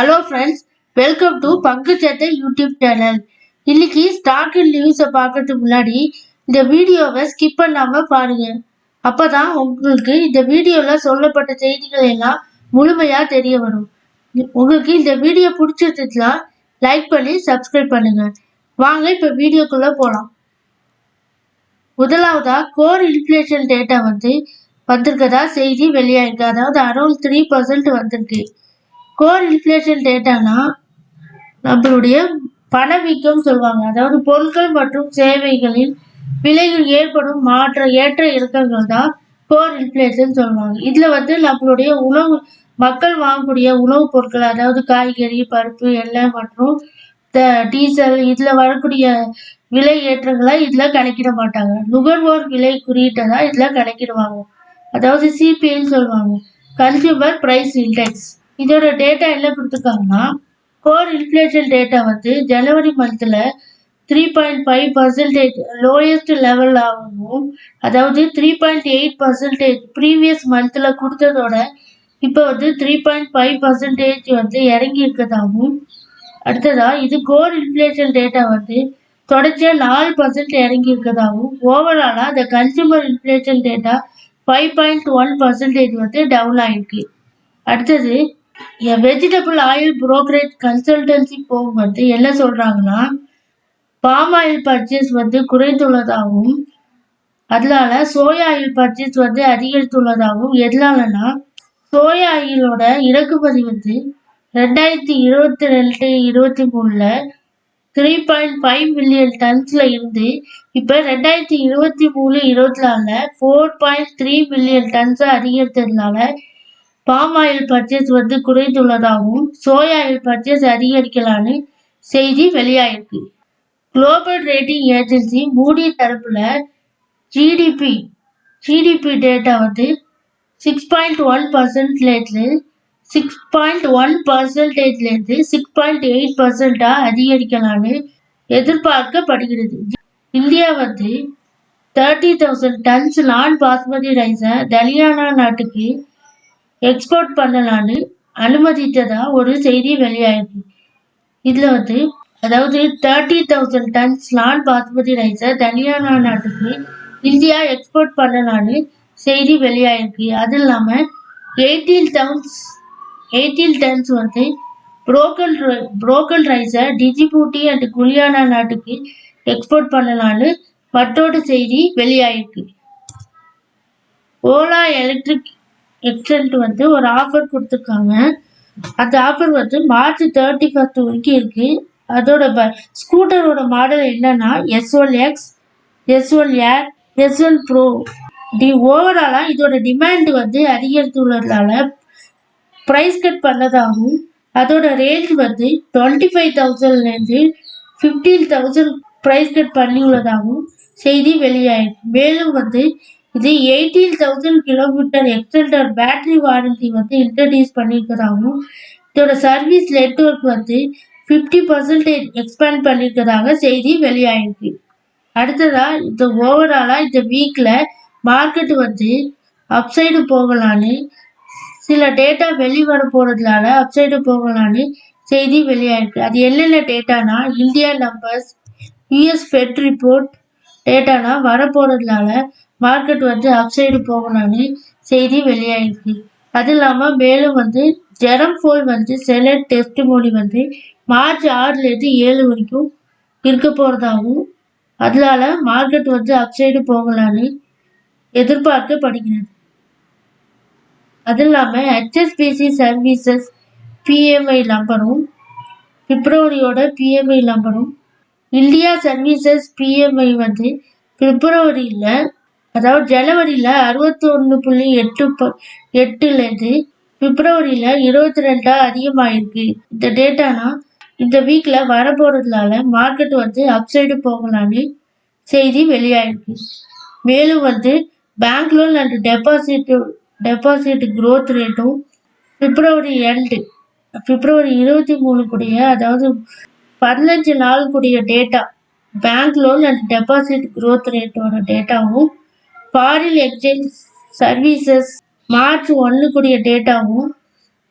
Hello friends welcome to பங்குச்சட்டை YouTube channel இன்னைக்கு stock and நியூஸை பார்க்கறதுக்கு முன்னாடி இந்த வீடியோவை ஸ்கிப் பண்ணாமல் பாருங்க. அப்பதான் உங்களுக்கு இந்த வீடியோவில் சொல்லப்பட்ட செய்திகள் எல்லாம் முழுமையா தெரிய வரும். உங்களுக்கு இந்த வீடியோ பிடிச்சிருந்துச்சுன்னா லைக் பண்ணி சப்ஸ்கிரைப் பண்ணுங்க. வாங்க இப்போ வீடியோக்குள்ள போகலாம் முதலாவதா கோர் இன்ஃப்ளேஷன் டேட்டா வந்து வந்திருக்கதா செய்தி வெளியாயிருக்கு. அதாவது அரௌண்ட் த்ரீ பர்சன்ட் வந்திருக்கு. கோர் இன்ஃப்ளேஷன் டேட்டானா நம்மளுடைய பணவீக்கம் சொல்லுவாங்க. அதாவது பொருட்கள் மற்றும் சேவைகளின் விலையில் ஏற்படும் மாற்ற ஏற்ற இறக்கங்கள் தான் கோர் இன்ஃப்ளேஷன் சொல்லுவாங்க. இதில் வந்து நம்மளுடைய உணவு மக்கள் வாங்கக்கூடிய உணவுப் பொருட்கள் அதாவது காய்கறி பருப்பு எண்ணெய் மற்றும் த- டீசல் இதில் வரக்கூடிய விலை ஏற்றங்களை இதில் கணக்கிட மாட்டாங்க. நுகர்வோர் விலை குறியீட்டை தான் இதில் கணக்கிடுவாங்க. அதாவது சிபிஐன்னு சொல்லுவாங்க. கன்சியூமர் ப்ரைஸ் இண்டெக்ஸ் இதோட டேட்டா என்ன கொடுத்துருக்காங்கன்னா கோர் இன்ஃப்ளேஷன் டேட்டா வந்து ஜனவரி மந்த்தில் three point five percentage lowest level ஆகவும் அதாவது three point eight percentage previous மந்தில் கொடுத்ததோட இப்போ வந்து த்ரீ பாயிண்ட் ஃபைவ் பர்சன்டேஜ் வந்து இறங்கி இருக்கதாகவும் அடுத்ததாக இது கோர் இன்ஃப்ளேஷன் டேட்டா வந்து தொடர்ச்சியாக நாலு பர்சன்ட் இறங்கி இருக்கதாகவும் ஓவராலாக அந்த consumer inflation data five point one percentage வந்து டவுன் ஆகிருக்கு அடுத்தது வெஜிடபிள் ஆயில் புரோக்கரேஜ் கன்சல்டன்சி போகும் வந்து என்ன சொல்றாங்கன்னா பாம் ஆயில் பர்ச்சேஸ் வந்து குறைந்துள்ளதாகவும் அதனால சோயா ஆயில் பர்ச்சேஸ் வந்து அதிகரித்துள்ளதாகவும் எதனாலனா சோயா ஆயிலோட இறக்குமதி வந்து ரெண்டாயிரத்தி இருபத்தி ரெண்டு இருபத்தி மூணுல த்ரீ பாயிண்ட் ஃபைவ் மில்லியன் டன்ஸ்ல இருந்து இப்போ ரெண்டாயிரத்தி இருபத்தி மூணு இருபத்தி நாலுல ஃபோர் பாயிண்ட் த்ரீ மில்லியன் டன்ஸை அதிகரித்ததுனால பாம் ஆயில் பர்ச்சேஸ் வந்து குறைந்துள்ளதாகவும் சோயா ஆயில் பர்ச்சேஸ் அதிகரிக்கலான்னு செய்தி வெளியாயிருக்கு. குளோபல் ரேட்டிங் ஏஜென்சி மூடி தரப்புல ஜிடிபி ஜிடிபி டேட்டா வந்து சிக்ஸ் பாயிண்ட் ஒன் பர்சன்ட்லேருந்து சிக்ஸ் பாயிண்ட் ஒன் பர்சன்டேஜ்லேருந்து சிக்ஸ் பாயிண்ட் எயிட் பர்சன்டாக அதிகரிக்கலான்னு எதிர்பார்க்கப்படுகிறது. இந்தியா வந்து தேர்ட்டி தௌசண்ட் டன்ஸ் நான் பாஸ்மதி ரைஸை தலியானா நாட்டுக்கு எக்ஸ்போர்ட் பண்ணலான்னு அனுமதித்ததா ஒரு செய்தி வெளியாயிருக்கு. இதுல வந்து அதாவது தேர்ட்டி தௌசண்ட் டன்ஸ் நான் பாஸ்மதி ரைஸை தனியானா நாட்டுக்கு இந்தியா எக்ஸ்போர்ட் பண்ணலான்னு செய்தி வெளியாயிருக்கு. அது இல்லாம எயிட்டீன் டன்ஸ் எயிட்டீன் டன்ஸ் வந்து புரோக்கன் புரோக்கல் ரைஸை டிஜிபூட்டி அண்ட் குலியானா நாட்டுக்கு எக்ஸ்போர்ட் பண்ணலான்னு மற்றொரு செய்தி வெளியாயிருக்கு. ஓலா எலக்ட்ரிக் எக்ஸென்ட் வந்து ஒரு ஆஃபர் கொடுத்துருக்காங்க. அந்த ஆஃபர் வந்து மார்ச் தேர்ட்டி ஃபர்ஸ்ட் வரைக்கும் இருக்கு. அதோட ப ஸ்கூட்டரோட மாடல் என்னன்னா எஸ்ஒல் X S one air S one pro D ஓவராலாக இதோட டிமாண்ட் வந்து அதிகரித்துள்ளதால ப்ரைஸ் கட் பண்ணதாகவும் அதோட ரேஞ்ச் வந்து டுவெண்ட்டி ஃபைவ் தௌசண்ட்லேருந்து ஃபிஃப்டீன் தௌசண்ட் ப்ரைஸ் கட் பண்ணியுள்ளதாகவும் செய்தி வெளியாயிருக்கு. மேலும் வந்து இது eighteen thousand kilometre extender battery warranty வந்து இன்ட்ரடியூஸ் பண்ணியிருக்கிறதாகவும் இதோட சர்வீஸ் நெட்ஒர்க் வந்து ஃபிஃப்டி பர்சன்டேஜ் எக்ஸ்பேண்ட் பண்ணியிருக்கிறதாக செய்தி வெளியாயிருக்கு. அடுத்ததா இந்த ஓவராலா இந்த வீக்ல மார்க்கெட் வந்து அப்சைடு போகலான்னு சில டேட்டா வெளிவர போறதுனால அப்சைடு போகலான்னு செய்தி வெளியாயிருக்கு. அது என்னென்ன டேட்டானா India numbers US Fed report டேட்டானா வரப்போறதுனால மார்க்கெட் வந்து அப்சைடு போகலான்னு செய்தி வெளியாயிருக்கு. அது இல்லாமல் மேலும் வந்து ஜெரம் ஃபோல் வந்து செலட் மொழி வந்து மார்ச் ஆறுலேருந்து ஏழு வரைக்கும் இருக்க போகிறதாகவும் அதனால மார்க்கெட் வந்து அப்சைடு போகலான்னு எதிர்பார்க்கப்படுகிறது. அது இல்லாமல் ஹெச்எஸ்பிசி சர்வீசஸ் பிஎம்ஐ நம்பரும் பிப்ரவரியோட பிஎம்ஐ நம்பரும். இந்தியா சர்வீசஸ் பிஎம்ஐ வந்து பிப்ரவரியில் அதாவது ஜனவரியில் அறுபத்தொன்று புள்ளி எட்டு எட்டுலேருந்து பிப்ரவரியில் இருபத்தி ரெண்டாக அதிகமாயிருக்கு. இந்த டேட்டானா இந்த வீக்கில் வரப்போகிறதுனால மார்க்கெட் வந்து அப்சைடு போகலான்னு செய்தி வெளியாயிருக்கு. மேலும் வந்து bank loan and deposit deposit growth ரேட்டும் பிப்ரவரி எண்டு பிப்ரவரி இருபத்தி மூணு கூடிய அதாவது பதினஞ்சு நாள் கூடிய data bank loan and deposit growth ரேட்டோட டேட்டாவும் ஃபாரின் எக்ஸ்சேஞ்ச் சர்வீசஸ் மார்ச் ஒன்றுக்குரிய டேட்டாவும்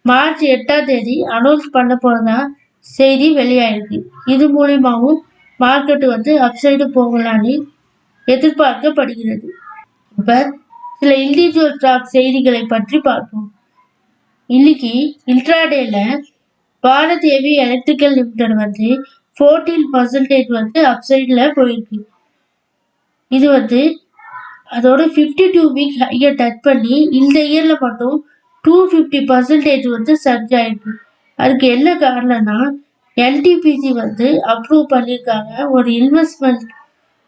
மார்ச் எட்டாம் தேதி அனௌன்ஸ் பண்ண போகிறதா செய்தி வெளியாயிருக்கு. இது மூலியமாவும் மார்க்கெட் வந்து அப்சைடு போகலான்னு எதிர்பார்க்கப்படுகிறது. இப்போ சில இண்டிவிஜுவல் ஸ்டாக் செய்திகளை பற்றி பார்ப்போம். இன்னைக்கு இன்ட்ராடேல பாரத் ஹெவி எலக்ட்ரிக்கல் லிமிடெட் வந்து ஃபோர்டீன் பர்சன்டேஜ் வந்து அப்சைடில் போயிருக்கு. இது வந்து அதோட ஃபிஃப்டி டூ வீக் ஹையை டச் பண்ணி இந்த இயரில் மட்டும் டூ ஃபிஃப்டி பர்சன்டேஜ் வந்து சர்ஜ் ஆயிருக்கு. அதுக்கு என்ன காரணம்னா எல்டிபிசி வந்து அப்ரூவ் பண்ணியிருக்காங்க ஒரு இன்வெஸ்ட்மெண்ட்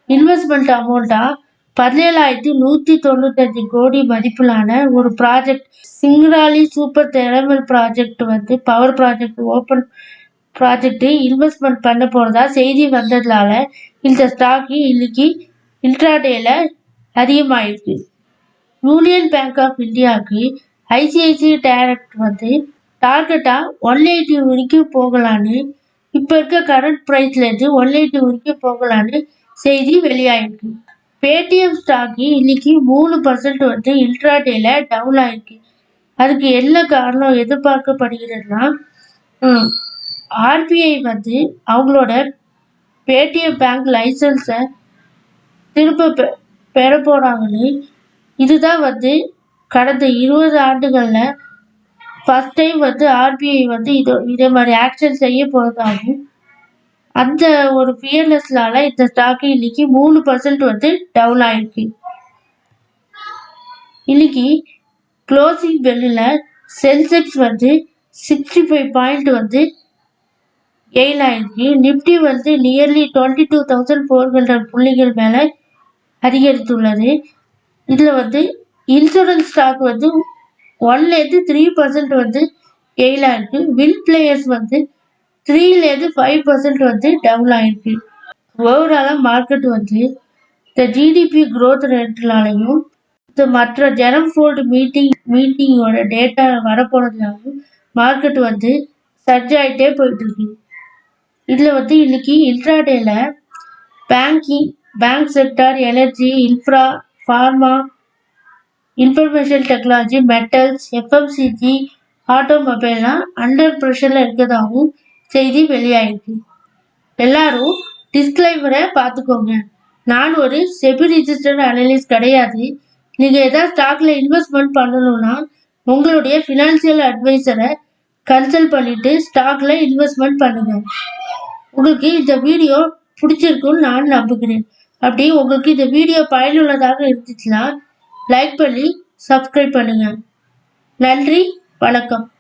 இன்வெஸ்ட்மெண்ட் அமௌண்ட்டாக பதினேழாயிரத்தி நூற்றி தொண்ணூத்தஞ்சு கோடி மதிப்பிலான ஒரு project Singrauli super thermal project வந்து power project open project investment பண்ண போகிறதா செய்தி வந்ததுனால இந்த ஸ்டாக்கு இன்னைக்கு இன்ட்ராடேல அதிகமாயிருக்கு. யூனியன் பேங்க் ஆஃப் இந்தியாவுக்கு ஐசிஐசிஐ டைரக்ட் வந்து டார்கெட்டாக ஒன் எயிட்டி வரைக்கும் போகலான்னு இப்போ இருக்க கரண்ட் ப்ரைஸ்லேருந்து ஒன் எயிட்டி வரைக்கும் போகலான்னு செய்தி வெளியாயிருக்கு. பேடிஎம் ஸ்டாக்கு இன்னைக்கு மூணு பர்சன்ட் வந்து இன்ட்ராடேல டவுன் ஆயிருக்கு. அதுக்கு என்ன காரணம் எதிர்பார்க்கப்படுகிறதுனா ஆர்பிஐ வந்து அவங்களோட பேடிஎம் பேங்க் லைசன்ஸை திரும்ப பெற போகிறாங்கன்னு இதுதான் வந்து கடந்த இருபது ஆண்டுகளில் ஃபஸ்ட் டைம் வந்து ஆர்பிஐ வந்து இது இதே மாதிரி ஆக்ஷன் செய்ய போகிறதாகவும் அந்த ஒரு ஃபியர்லெஸ்னால இந்த ஸ்டாக்கு இன்னைக்கு மூணு பர்சன்ட் வந்து டவுன் ஆயிருக்கு. இன்னைக்கு க்ளோசிங் பெல்லில் சென்செக்ஸ் வந்து சிக்ஸ்டி ஃபைவ் பாயிண்ட் வந்து கெயின் ஆயிருக்கு. நிஃப்டி வந்து nearly twenty two thousand four hundred புள்ளிகள் மேலே அதிகரித்துள்ளது. இதில் வந்து இன்சூரன்ஸ் ஸ்டாக் வந்து ஒன்லேருந்து த்ரீ பர்சன்ட் வந்து கெயில் ஆயிருக்கு. வில் பிளேயர்ஸ் வந்து த்ரீலேருந்து ஃபைவ் பர்சன்ட் வந்து டவுன் ஆயிருக்கு. ஓவராலாக மார்க்கெட் வந்து இந்த ஜிடிபி க்ரோத் ரேட்னாலையும் இந்த மற்ற ஜெரம் ஃபோல்டு மீட்டிங் மீட்டிங்கோட டேட்டா வரப்போனதுனாலும் மார்க்கெட் வந்து சர்ஜ் ஆகிட்டே போயிட்டு இருக்கு. இதில் வந்து இன்னைக்கு இன்ட்ராடேல banking bank sector energy infra pharma information technology metals FMCG ஆட்டோமொபைல்லாம் under ப்ரெஷரில் இருக்கிறதாகவும் செய்தி வெளியாயிருக்கு. எல்லாரும் டிஸ்க்ளைமரை பார்த்துக்கோங்க. நான் ஒரு செபி ரிஜிஸ்டர்ட் அனலிஸ்ட் கிடையாது. நீங்கள் எதாவது ஸ்டாக்ல இன்வெஸ்ட்மெண்ட் பண்ணணும்னா உங்களுடைய ஃபினான்சியல் அட்வைசரை கன்சல்ட் பண்ணிட்டு ஸ்டாக்ல இன்வெஸ்ட்மெண்ட் பண்ணுங்க. உங்களுக்கு இந்த வீடியோ பிடிச்சிருக்குன்னு நான் நம்புகிறேன். அப்படி உங்களுக்கு இந்த வீடியோ பயனுள்ளதாக இருந்துச்சுன்னா லைக் பண்ணி சப்ஸ்கிரைப் பண்ணுங்க. நன்றி வணக்கம்.